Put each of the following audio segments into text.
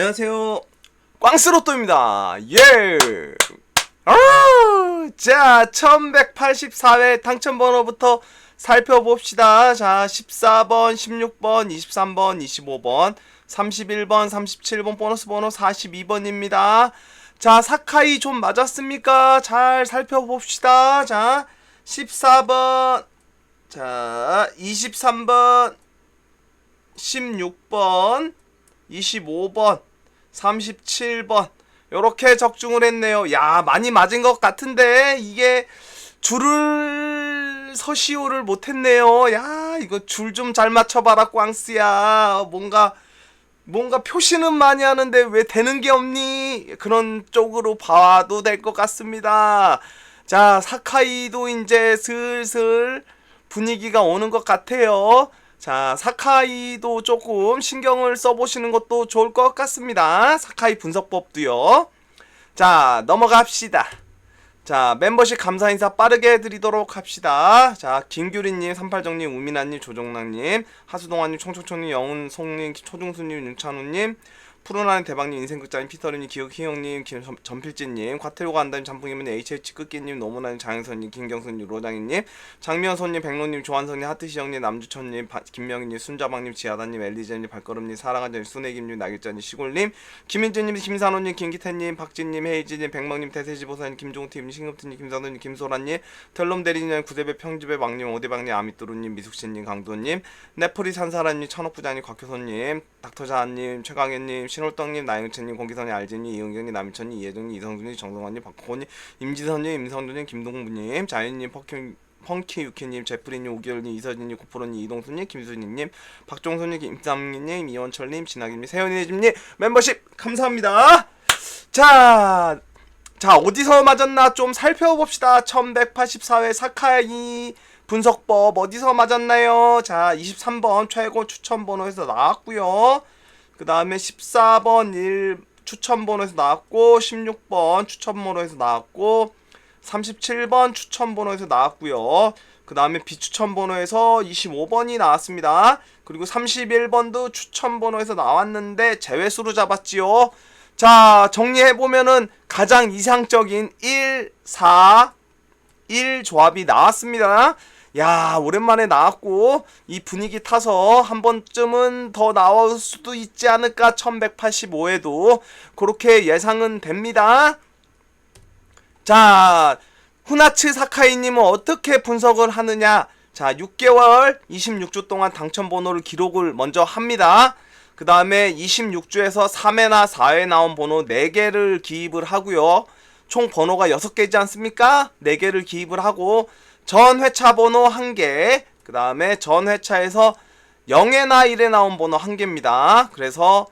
안녕하세요. 꽝스로또입니다. 예! 아, 자, 1184회 당첨번호부터 살펴봅시다. 자, 14번, 16번, 23번, 25번, 31번, 37번, 보너스 번호 42번입니다. 자, 사카이 좀 맞았습니까? 잘 살펴봅시다. 자, 14번, 자, 23번, 16번, 25번, 37번 요렇게 적중을 했네요. 야, 많이 맞은 것 같은데 이게 줄을 서시오를 못했네요. 야, 이거 줄 좀 잘 맞춰봐라, 꽝스야. 뭔가 뭔가 표시는 많이 하는데 왜 되는 게 없니? 그런 쪽으로 봐도 될 것 같습니다. 자, 사카이도 이제 슬슬 분위기가 오는 것 같아요. 자, 사카이도 조금 신경을 써보시는 것도 좋을 것 같습니다. 사카이 분석법도요. 자, 넘어갑시다. 자, 멤버십 감사 인사 빠르게 드리도록 합시다. 자, 김규리님, 삼팔정님, 우민아님, 조정락님, 하수동아님, 총총총님, 영은송님, 초중수님, 윤찬우님, 푸른하는 대박님, 인생극장님, 피터님, 기억희영님, 김전필진님, 과태료가 안다님, 잠풍이면 HH 끝기님, 노무나님, 장영선님, 김경선님, 로장희님, 장미연손님, 백로님, 조한선님, 하트시영님, 남주천님, 바- 김명희님, 순자방님, 지하다님, 엘리제님, 발걸음님, 사랑한자님, 순애김님, 나길자님, 시골님, 김민준님, 김산호님, 김기태님, 박진님, 헤이지님, 백망님, 대세지보사님, 김종태님, 신금트님, 김선우님, 김소라님, 텔롬 대리님, 구대배 평집의 막님, 오대방님, 아미뚜루님, 미숙신님, 강도님, 네포리 산사라님, 천옥부장님, 곽효선님, 닥터자님, 최강현님, 신홀떡님, 나영채님, 공기선님, 알진님, 이은경님, 남인천님, 이혜정님, 이성준님, 정성환님, 박호님, 임지선님, 임성준님, 김동부님, 자연님, 퍼킹 펑키 유키님, 제프리님, 오기열님, 이서진님, 고프로님, 이동수님, 김수진님, 박종수님, 김삼기님, 이원철님, 진학님, 세연이집님 멤버십 감사합니다. 자, 자 어디서 맞았나 좀 살펴봅시다. 1184회 사카이 분석법 어디서 맞았나요? 자, 23번 최고 추천 번호에서 나왔고요. 그 다음에 14번 1 추천 번호에서 나왔고 16번 추천 번호에서 나왔고 37번 추천 번호에서 나왔고요. 그 다음에 비추천 번호에서 25번이 나왔습니다. 그리고 31번도 추천 번호에서 나왔는데 제외수로 잡았지요. 자, 정리해보면은 가장 이상적인 1, 4, 1 조합이 나왔습니다. 야, 오랜만에 나왔고, 이 분위기 타서 한 번쯤은 더 나올 수도 있지 않을까, 1185에도. 그렇게 예상은 됩니다. 자, 후나츠 사카이님은 어떻게 분석을 하느냐? 자, 6개월 26주 동안 당첨 번호를 기록을 먼저 합니다. 그 다음에 26주에서 3회나 4회 나온 번호 4개를 기입을 하고요. 총 번호가 6개이지 않습니까? 4개를 기입을 하고 전 회차 번호 1개, 그 다음에 전 회차에서 0회나 1회 나온 번호 1개입니다. 그래서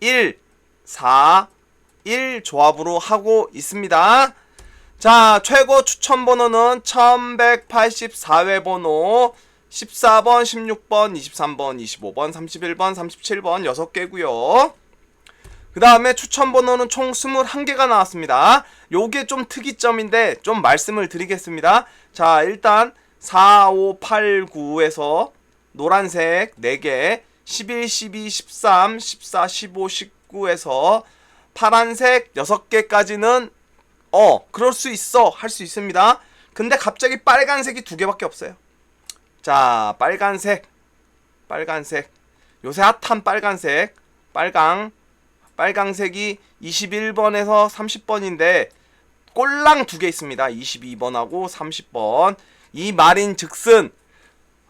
1, 4, 1 조합으로 하고 있습니다. 자, 최고 추천 번호는 1184회 번호 14번, 16번, 23번, 25번, 31번, 37번 6개고요. 그 다음에 추천 번호는 총 21개가 나왔습니다. 요게 좀 특이점인데 좀 말씀을 드리겠습니다. 자, 일단 4, 5, 8, 9에서 노란색 4개, 11, 12, 13, 14, 15, 19에서 파란색 6개까지는 어, 그럴 수 있어. 할 수 있습니다. 근데 갑자기 빨간색이 두 개밖에 없어요. 자, 빨간색. 빨간색. 요새 핫한 빨간색. 빨강. 빨강색이 21번에서 30번인데 꼴랑 두 개 있습니다. 22번하고 30번. 이 말인 즉슨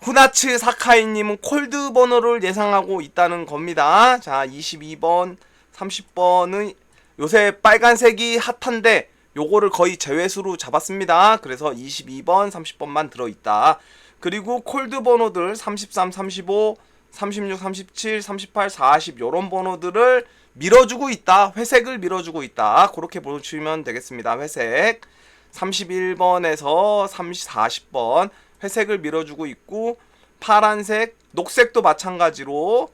후나츠 사카이님은 콜드 번호를 예상하고 있다는 겁니다. 자, 22번, 30번은 요새 빨간색이 핫한데 요거를 거의 제외수로 잡았습니다. 그래서 22번, 30번만 들어있다. 그리고 콜드 번호들 33, 35, 36, 37, 38, 40 요런 번호들을 밀어주고 있다. 회색을 밀어주고 있다. 그렇게 보시면 되겠습니다. 회색 31번에서 30, 40번 회색을 밀어주고 있고 파란색, 녹색도 마찬가지로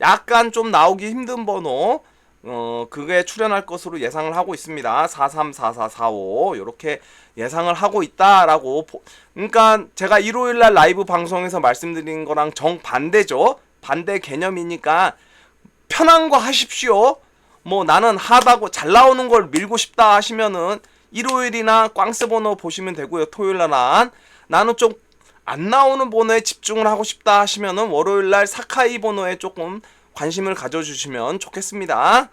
약간 좀 나오기 힘든 번호 어 그게 출연할 것으로 예상을 하고 있습니다. 43, 44, 45 이렇게 예상을 하고 있다라고 보, 그러니까 제가 일요일 날 라이브 방송에서 말씀드린 거랑 정 반대죠. 반대 개념이니까 편한 거 하십시오. 뭐 나는 하다고 잘 나오는 걸 밀고 싶다 하시면은 일요일이나 꽝스 번호 보시면 되고요. 토요일 날은 나는 좀 안 나오는 번호에 집중을 하고 싶다 하시면은 월요일 날 사카이 번호에 조금 관심을 가져주시면 좋겠습니다.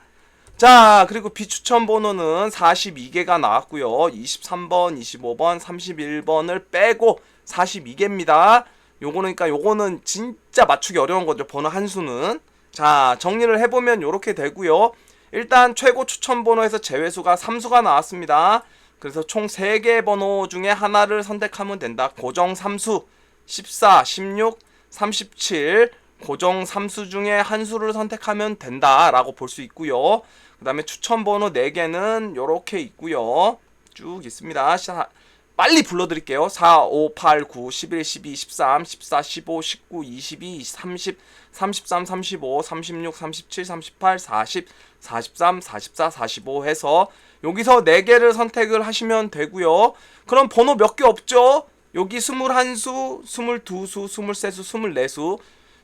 자, 그리고 비추천 번호는 42개가 나왔고요. 23번, 25번, 31번을 빼고 42개입니다. 요거는 그러니까 요거는 진짜 맞추기 어려운 거죠. 번호 한 수는. 자, 정리를 해 보면 요렇게 되고요. 일단 최고 추천 번호에서 제외수가 3수가 나왔습니다. 그래서 총 3개 번호 중에 하나를 선택하면 된다. 고정 3수 14, 16, 37 고정 3수 중에 한 수를 선택하면 된다라고 볼 수 있고요. 그 다음에 추천 번호 4개는 요렇게 있고요. 쭉 있습니다. 자, 빨리 불러드릴게요. 4, 5, 8, 9, 11, 12, 13, 14, 15, 19, 22, 30, 33, 35, 36, 37, 38, 40, 43, 44, 45 해서 여기서 4개를 선택을 하시면 되고요. 그럼 번호 몇 개 없죠? 여기 21수, 22수, 23수, 24수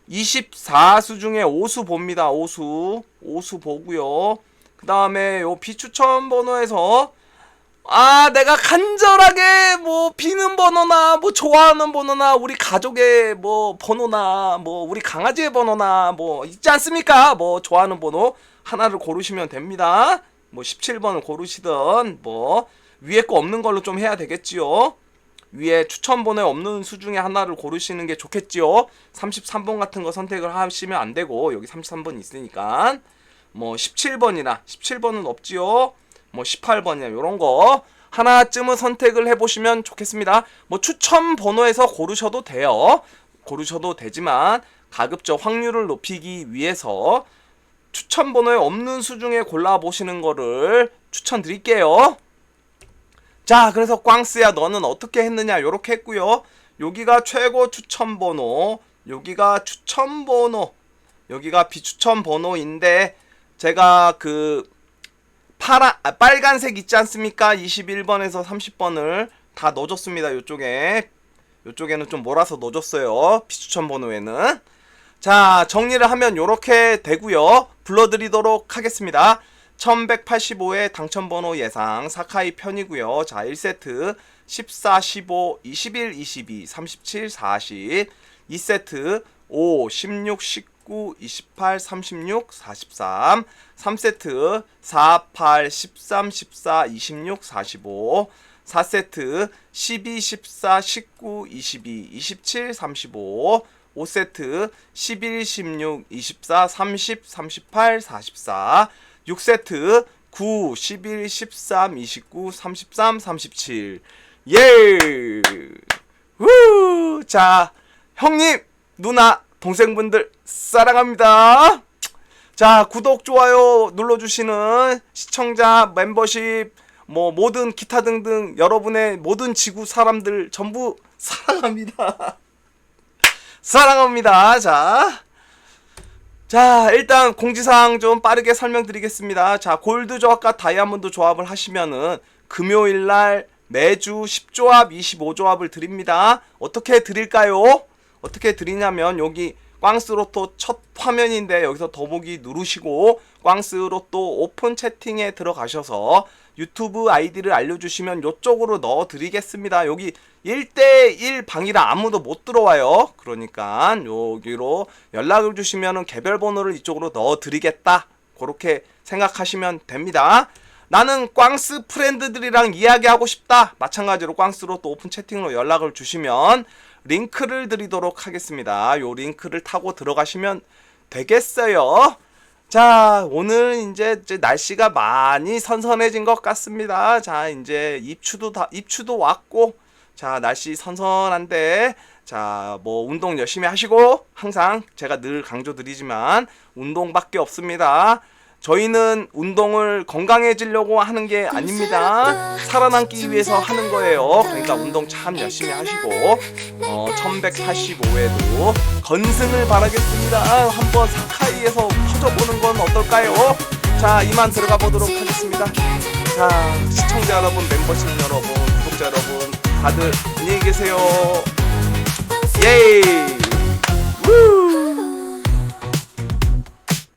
24수 중에 5수 봅니다. 5수. 5수 보고요. 그 다음에 요 비추천 번호에서 아, 내가 간절하게 뭐 비는 번호나 뭐 좋아하는 번호나 우리 가족의 뭐 번호나 뭐 우리 강아지의 번호나 뭐 있지 않습니까? 뭐 좋아하는 번호 하나를 고르시면 됩니다. 뭐 17번을 고르시든 뭐 위에 거 없는 걸로 좀 해야 되겠지요. 위에 추천 번호에 없는 수 중에 하나를 고르시는 게 좋겠지요. 33번 같은 거 선택을 하시면 안 되고 여기 33번 있으니까 뭐 17번이나 17번은 없지요. 뭐 18번이나 이런 거 하나쯤은 선택을 해보시면 좋겠습니다. 뭐 추천 번호에서 고르셔도 돼요. 고르셔도 되지만 가급적 확률을 높이기 위해서 추천 번호에 없는 수 중에 골라보시는 거를 추천드릴게요. 자, 그래서 꽝스야 너는 어떻게 했느냐 요렇게 했고요. 여기가 최고 추천 번호, 여기가 추천 번호, 여기가 비추천 번호인데 제가 그 파라 아, 빨간색 있지 않습니까? 21번에서 30번을 다 넣어줬습니다. 요쪽에 요쪽에는 좀 몰아서 넣어줬어요. 비추천 번호에는 자 정리를 하면 요렇게 되고요. 불러드리도록 하겠습니다. 1185의 당첨번호 예상 사카이 편이고요. 자 1세트 14, 15, 21, 22, 37, 40 2세트 5, 16, 19, 28, 36, 43 3세트 4, 8, 13, 14, 26, 45 4세트 12, 14, 19, 22, 27, 35 5세트 11, 16, 24, 30, 38, 44 6세트 9, 11, 13, 29, 33, 37 예! 후! 자, 형님, 누나, 동생분들 사랑합니다. 자, 구독, 좋아요 눌러주시는 시청자, 멤버십, 뭐, 모든 기타 등등 여러분의 모든 지구 사람들 전부 사랑합니다. 사랑합니다. 자. 자, 일단 공지사항 좀 빠르게 설명드리겠습니다. 자, 골드 조합과 다이아몬드 조합을 하시면은 금요일 날 매주 10조합, 25조합을 드립니다. 어떻게 드릴까요? 어떻게 드리냐면 여기 꽝스로또 첫 화면인데 여기서 더보기 누르시고 꽝스로또 오픈 채팅에 들어가셔서 유튜브 아이디를 알려주시면 요쪽으로 넣어 드리겠습니다. 여기 1대1 방이라 아무도 못 들어와요. 그러니까 여기로 연락을 주시면 개별 번호를 이쪽으로 넣어 드리겠다. 그렇게 생각하시면 됩니다. 나는 꽝스 프렌드들이랑 이야기하고 싶다. 마찬가지로 꽝스로 또 오픈 채팅으로 연락을 주시면 링크를 드리도록 하겠습니다. 요 링크를 타고 들어가시면 되겠어요. 자, 오늘 이제, 날씨가 많이 선선해진 것 같습니다. 자, 이제 입추도 다, 입추도 왔고, 자, 날씨 선선한데, 자, 뭐, 운동 열심히 하시고, 항상 제가 늘 강조드리지만, 운동밖에 없습니다. 저희는 운동을 건강해지려고 하는 게 아닙니다. 살아남기 위해서 하는 거예요. 그러니까 운동 참 열심히 하시고, 어, 1185에도 건승을 바라겠습니다. 한번 사카이에서 터져보는 건 어떨까요? 자, 이만 들어가 보도록 하겠습니다. 자, 시청자 여러분, 멤버십 여러분, 구독자 여러분, 다들 안녕히 계세요. 예이!